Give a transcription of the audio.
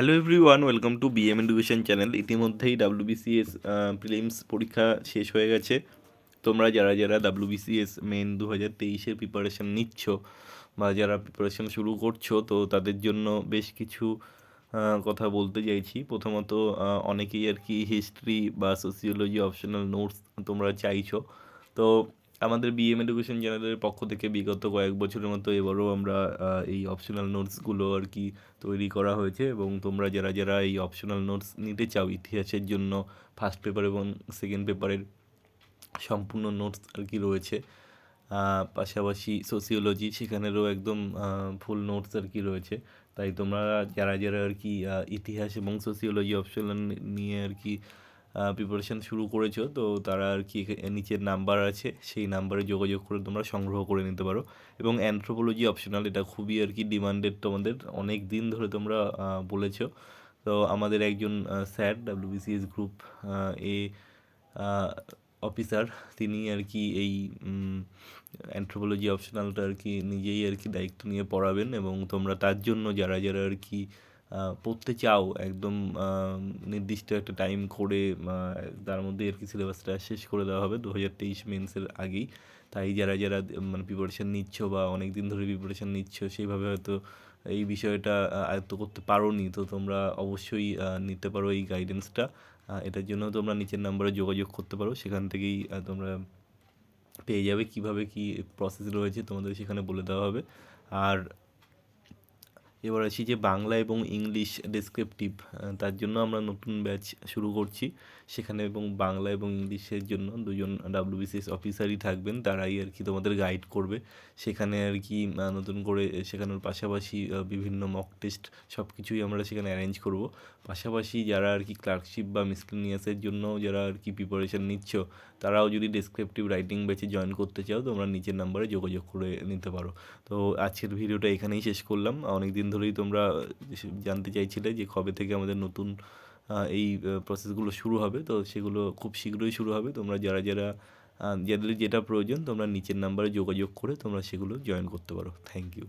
Hello everyone welcome to BM education channel ইতিমধ্যেই WBCS prelims পরীক্ষা শেষ হয়ে গেছে। তোমরা যারা যারা ডাব্লিউবিসিএস মেন দু হাজার তেইশের প্রিপারেশান নিচ্ছ বা যারা প্রিপারেশান শুরু করছ, তো তাদের জন্য বেশ কিছু কথা বলতে চাইছি। প্রথমত অনেকেই আর কি হিস্ট্রি বা সোসিওলজি অপশনাল নোটস তোমরা চাইছো। তো আমাদের বিএম এডুকেশন চ্যানেলের পক্ষ থেকে বিগত কয়েক বছরের মতো এবারও আমরা এই অপশনাল নোটসগুলো আর কি তৈরি করা হয়েছে এবং তোমরা যারা যারা এই অপশনাল নোটস নিতে চাও ইতিহাসের জন্য ফার্স্ট পেপার এবং সেকেন্ড পেপারের সম্পূর্ণ নোটস আর কি রয়েছে পাশাপাশি সোসিওলজি সেখানেরও একদম ফুল নোটস আর কি রয়েছে। তাই তোমরা যারা যারা আর কি ইতিহাস এবং সোসিওলজি অপশনাল নিয়ে আর কি প্রিপারেশান শুরু করেছ, তো তারা আর কি নিচের নাম্বার আছে, সেই নাম্বারে যোগাযোগ করে তোমরা সংগ্রহ করে নিতে পারো। এবং অ্যানথ্রোপোলজি অপশনাল এটা খুবই আর কি ডিমান্ডেড তোমাদের, অনেক দিন ধরে তোমরা বলেছ। তো আমাদের একজন sir WBCS group A officer তিনি আর কি এই অ্যান্থ্রোপোলজি অপশনালটা আর কি নিজেই আর কি দায়িত্ব নিয়ে পড়াবেন এবং তোমরা তার জন্য যারা যারা আর কি পড়তে চাও, একদম নির্দিষ্ট একটা টাইম করে তার মধ্যে আর কি সিলেবাসটা শেষ করে দেওয়া হবে। দু হাজার তেইশ মেন্সের আগেই। তাই যারা যারা মানে প্রিপারেশান নিচ্ছ বা অনেক দিন ধরে প্রিপারেশান নিচ্ছ, সেইভাবে হয়তো এই বিষয়টা আয়ত্ত করতে পারোনি। তো তোমরা অবশ্যই নিতে পারো এই গাইডেন্সটা এটার জন্য তোমরা নিচের নাম্বারে যোগাযোগ করতে পারো। সেখান থেকেই তোমরা পেয়ে যাবে। কীভাবে কি প্রসেস রয়েছে তোমাদের সেখানে বলে দেওয়া হবে। আর এবার আসি যে বাংলা এবং ইংলিশ ডেসক্রিপটিভ তার জন্য আমরা নতুন ব্যাচ শুরু করছি। সেখানে এবং বাংলা এবং ইংলিশের জন্য দুজন ডাব্লিউবিসিএস অফিসারই থাকবেন, তারাই আর কি তোমাদের গাইড করবে। সেখানে আর কি নতুন করে শেখানোর পাশাপাশি বিভিন্ন মক টেস্ট সব কিছুই আমরা সেখানে অ্যারেঞ্জ করব। পাশাপাশি যারা আর কি ক্লার্কশিপ বা মিসলিনিয়াসের জন্য যারা আর কি প্রিপারেশান নিচ্ছ, তারাও যদি ডেসক্রিপটিভ রাইটিং ব্যাচে জয়েন করতে চাও, তোমরা নিচের নাম্বারে যোগাযোগ করে নিতে পারো। তো আজকের ভিডিওটা এখানেই শেষ করলাম। অনেক দিন ধরেই তোমরা জানতে চাইছিলে যে কবে থেকে আমাদের নতুন এই প্রসেসগুলো শুরু হবে, তো সেগুলো খুব শীঘ্রই শুরু হবে। তোমরা যারা যারা যাদের যেটা প্রয়োজন তোমরা নিচের নাম্বারে যোগাযোগ করে তোমরা সেগুলো জয়েন করতে পারো। Thank you